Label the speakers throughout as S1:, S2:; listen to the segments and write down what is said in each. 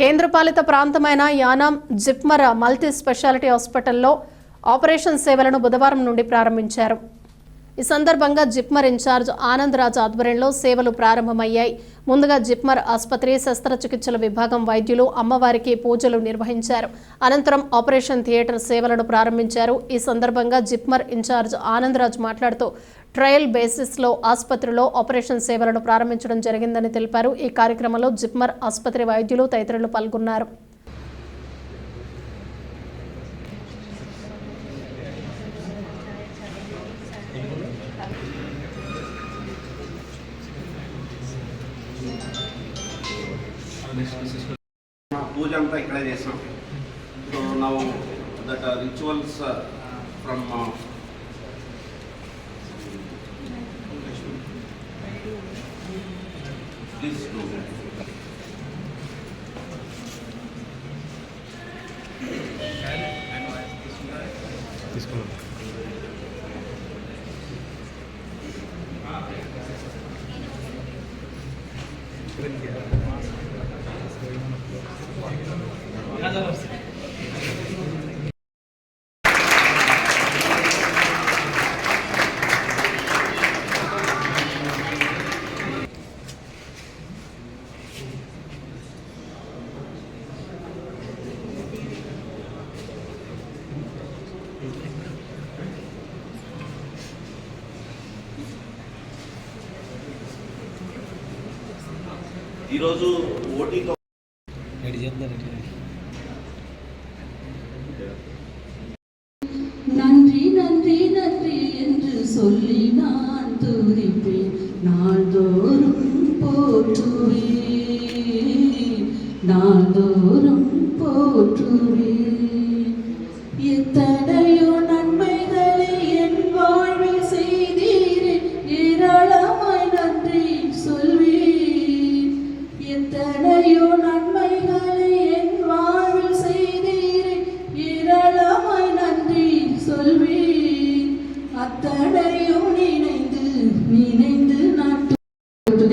S1: కేంద్రపాలిత ప్రాంతమైన Yanam JIPMER multi speciality హాస్పిటల్లో ఆపరేషన్ సేవలను బుధవారం నుండి ప్రారంభించారు. ఈ సందర్భంగా జిప్మర్ ఇన్ఛార్జ్ ఆనందరాజ్ ఆధ్వర్యంలో సేవలు ప్రారంభమయ్యాయి. ముందుగా జిప్మర్ ఆసుపత్రి శస్త్రచికిత్సల విభాగం వైద్యులు అమ్మవారికి పూజలు నిర్వహించారు. అనంతరం ఆపరేషన్ థియేటర్ సేవలను ప్రారంభించారు. ఈ సందర్భంగా జిప్మర్ ఇన్ఛార్జ్ ఆనందరాజ్ మాట్లాడుతూ ట్రయల్ బేసిస్లో ఆసుపత్రిలో ఆపరేషన్ సేవలను ప్రారంభించడం జరిగిందని తెలిపారు. ఈ కార్యక్రమంలో జిప్మర్ ఆసుపత్రి వైద్యులు తదితరులు పాల్గొన్నారు.
S2: పూజ అంతా ఇక్కడే చేసాం so now that rituals from please do ఈరోజు ఓటీతో
S3: రెడీ చేద్దాం రెడీ
S4: நன்றி நன்றி நன்றி என்று சொல்லி நான் துதிப்பேன் நாள்தோறும்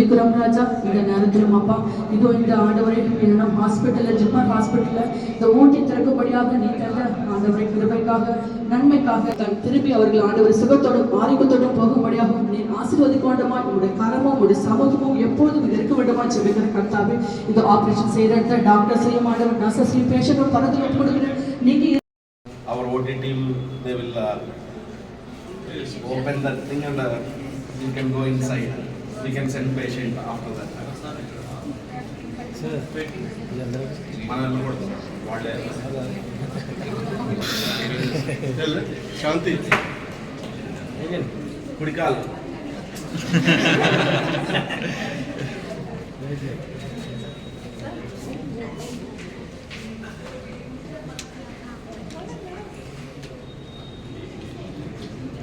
S4: துதிக்கிறோம் ராஜா இந்த நேரத்திலும் அப்பா. இதோ இந்த ஆண்டவரை நம் ஹாஸ்பிட்டல்ல ஜிப்மர் ஹாஸ்பிட்டல்ல இந்த ஊட்டி திறக்கும்படியாக நீ தந்த ஆண்டவரை கிருபைக்காக நன்மைக்காக தன் திரும்பி அவர்கள் ஆண்டவர் சுகத்தோடும் ஆரோக்கியத்தோடும் போகும்படியாக நீ ஆசீர்வதிக்க வேண்டுமா உங்களுடைய கரமும் உங்களுடைய சமூகமும் எப்போதும் இருக்க வேண்டுமா ஜெபிக்கிற கர்த்தாவே. இந்த ஆபரேஷன் செய்யற இடத்துல டாக்டர் செய்ய ஆண்டவர் நர்சஸையும் பேஷண்டும் பரத்துல கொடுக்குறேன் நீங்க
S2: அவர் OT team they will uh, open that thing and uh, you can go inside. We can send patient after that.
S3: Sir వీళ్ళందరూ
S2: మన కూడా వాళ్ళే శాంతి కుడికాలు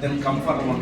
S2: Then come for one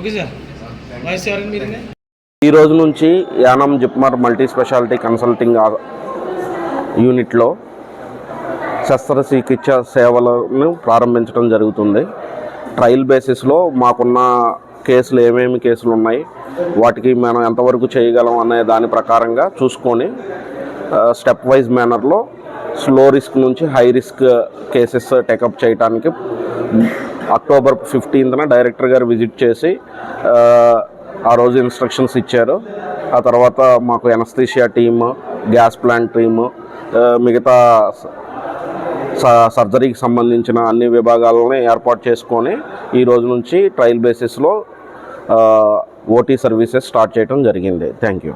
S3: okay sir. Voice ఎవరండి
S2: ఈ రోజు నుంచి Yanam JIPMER multi speciality consulting యూనిట్లో శస్త్రచికిత్స సేవలను ప్రారంభించడం జరుగుతుంది. ట్రయల్ బేసిస్లో మాకున్న కేసులు ఏమేమి కేసులు ఉన్నాయి వాటికి మనం ఎంతవరకు చేయగలం అనే దాని ప్రకారంగా చూసుకొని స్టెప్ వైజ్ మేనర్లో స్లో రిస్క్ నుంచి high risk cases take up చేయడానికి అక్టోబర్ ఫిఫ్టీన్త్న డైరెక్టర్ గారు విజిట్ చేసి ఆ, రోజు ఇన్స్ట్రక్షన్స్ ఇచ్చారు. ఆ తర్వాత మాకు anaesthesia team gas plant team మిగతా స- సర్జరీకి సంబంధించిన అన్ని విభాగాలని ఏర్పాటు చేసుకొని ఈ రోజు నుంచి ట్రయల్ బేసిస్లో ఓటీ సర్వీసెస్ స్టార్ట్ చేయడం జరిగింది. Thank you.